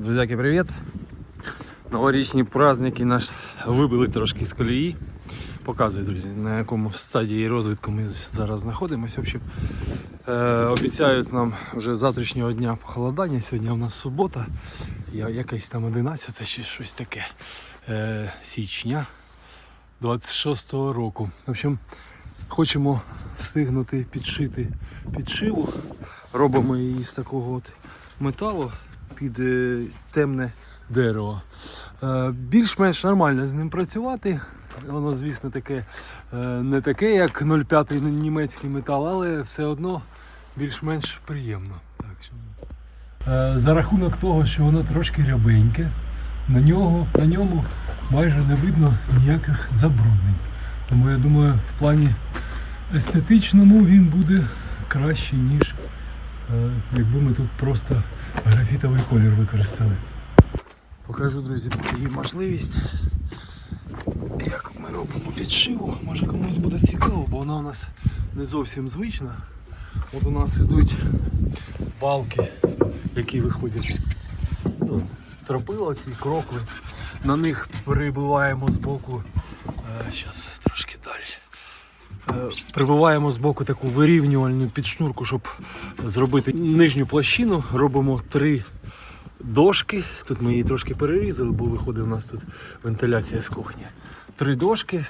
Друзяки, привіт! Новорічні праздники наш вибили трошки з колії. Показую, друзі, на якому стадії розвитку ми зараз знаходимося. В общем, е, обіцяють нам вже з завтрашнього дня похолодання. Сьогодні у нас субота, я, якась там 11 чи щось таке е, січня 26-го року. В общем, хочемо встигнути підшити підшиву. Робимо її з такого от металу під е, темне дерево. Е, Більш-менш нормально з ним працювати. Воно, звісно, таке е, не таке, як 0,5 німецький метал, але все одно більш-менш приємно. Так, що... За рахунок того, що воно трошки рябеньке, на, нього, на ньому майже не видно ніяких забруднень. Тому я думаю, в плані естетичному він буде краще, ніж якби ми тут просто графітовий колір використали. Покажу, друзі, її можливість. Як ми робимо підшиву, може комусь буде цікаво, бо вона у нас не зовсім звична. От у нас йдуть балки, які виходять з, ну, з тропила, ці крокви. На них прибиваємо з боку. Зараз трошки далі. Е, Прибиваємо з боку таку вирівнювальну підшнурку, щоб зробити нижню площину. Робимо три дошки. Тут ми її трошки перерізали, бо виходить у нас тут вентиляція з кухні. Три дошки.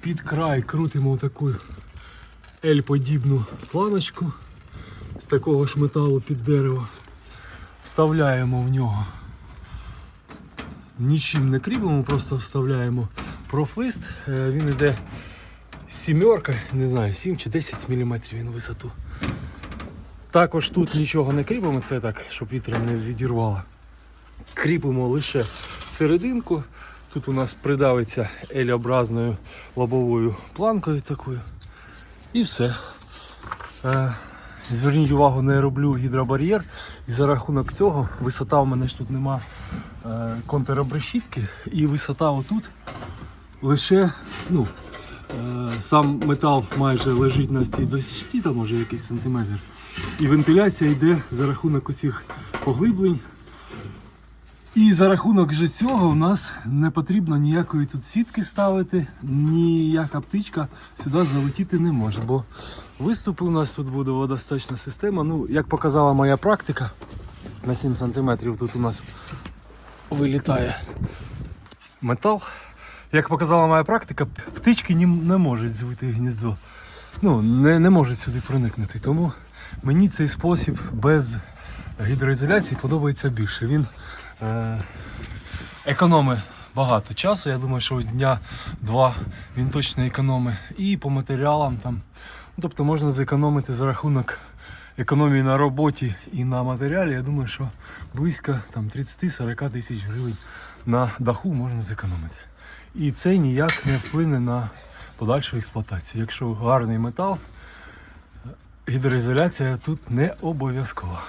Під край крутимо таку L-подібну планочку з такого ж металу під дерево. Вставляємо в нього. Нічим не кріпимо, просто вставляємо профлист. Е, Він йде сімерка, не знаю, 7 чи 10 мм він висоту. Також тут нічого не кріпимо, це так, щоб вітром не відірвало. Кріпимо лише серединку. Тут у нас придавиться L-образною лобовою планкою такою. І все. Е, Зверніть увагу, не роблю гідробар'єр. І за рахунок цього висота в мене ж тут нема е, контрабрешітки. І висота отут лише ну, сам метал майже лежить на цій дощці, там може якийсь сантиметр. І вентиляція йде за рахунок оцих поглиблень. І за рахунок же цього у нас не потрібно ніякої тут сітки ставити, ніяка птичка сюди залетіти не може. Бо виступи у нас тут буде водосточна система. Ну, як показала моя практика, на 7 см тут у нас вилітає метал. Як показала моя практика, птички не можуть звити гніздо. Ну, не, не можуть сюди проникнути. Тому мені цей спосіб без гідроізоляції подобається більше. Він е, економить багато часу. Я думаю, що дня-два він точно економить. І по матеріалам там. Ну, тобто можна зекономити за рахунок економії на роботі і на матеріалі. Я думаю, що близько там, 30-40 тисяч гривень на даху можна зекономити. І це ніяк не вплине на подальшу експлуатацію. Якщо гарний метал, гідроізоляція тут не обов'язкова.